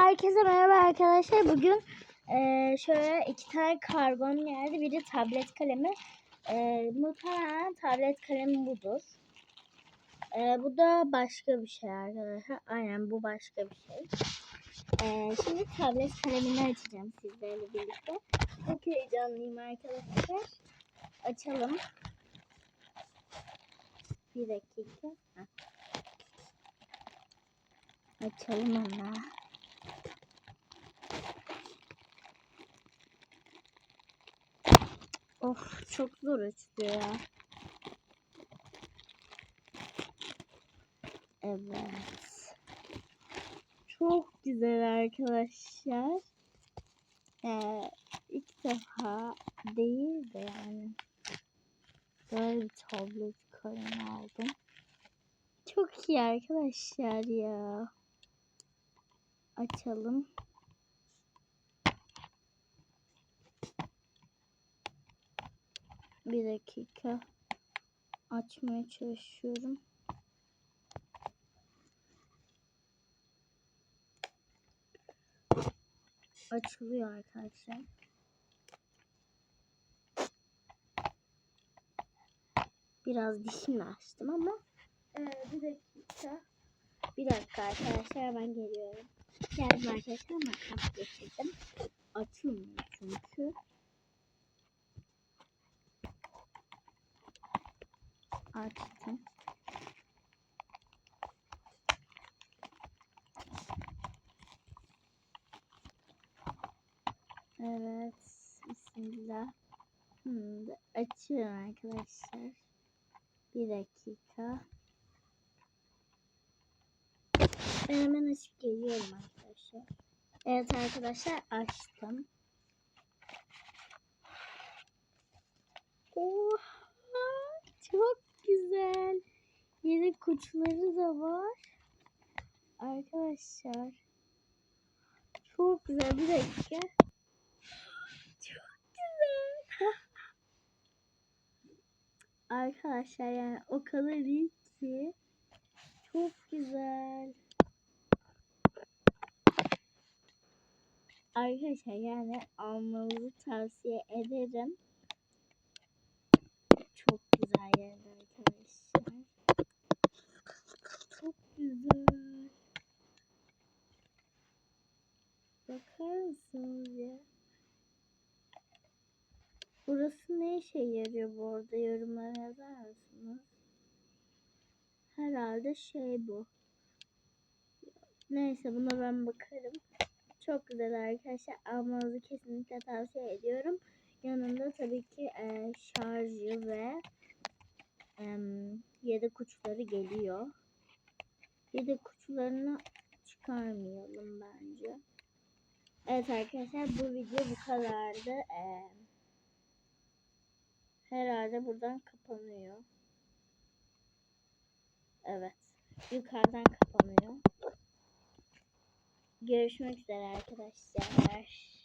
Herkese merhaba arkadaşlar. Bugün eee, şöyle iki tane kargom geldi. Biri tablet kalemi. Eee muhtemelen tablet kalemi budur. Eee, bu da başka bir şey arkadaşlar. Aynen bu başka bir şey. Eee, şimdi tablet kalemini açacağım sizlerle birlikte. Çok heyecanlıyım arkadaşlar. Açalım. Bir dakika. Heh. Açalım onu. Of çok zor açılıyor ya. Evet. Çok güzel arkadaşlar. Ee, ilk defa değil de yani böyle bir tablet kalem aldım. Çok iyi arkadaşlar ya. Açalım. Bir dakika. Açmaya çalışıyorum. Açılıyor arkadaşlar. Biraz dişimle açtım ama ee, bir dakika. Bir dakika arkadaşlar hemen geliyorum. Geldim arkadaşlar makas getirdim. Açılmıyor çünkü. Açtım. Evet. Bismillah. Hmm, açıyorum arkadaşlar. Bir dakika. Ben hemen açıp geliyorum arkadaşlar. Evet arkadaşlar açtım. Oha çok. Yeni kutuları da var. Arkadaşlar. Çok güzel. Bir dakika. Çok güzel. Arkadaşlar yani o kadar iyi ki. Çok güzel. Arkadaşlar yani almanızı tavsiye ederim. Çok güzel yerler arkadaşlar. Çok güzel. Ya? Burası ne işe yarıyor bu arada yorumlara yazar mısınız? Herhalde şey bu. Neyse buna ben bakarım. Çok güzel arkadaşlar. Almanızı kesinlikle tavsiye ediyorum. Yanında tabii ki e, şarjı ve e, yedek uçları geliyor. Yedek uçlarını çıkarmayalım bence. Evet arkadaşlar bu video bu kadardı. E, herhalde buradan kapanıyor. Evet. Yukarıdan kapanıyor. Görüşmek üzere arkadaşlar.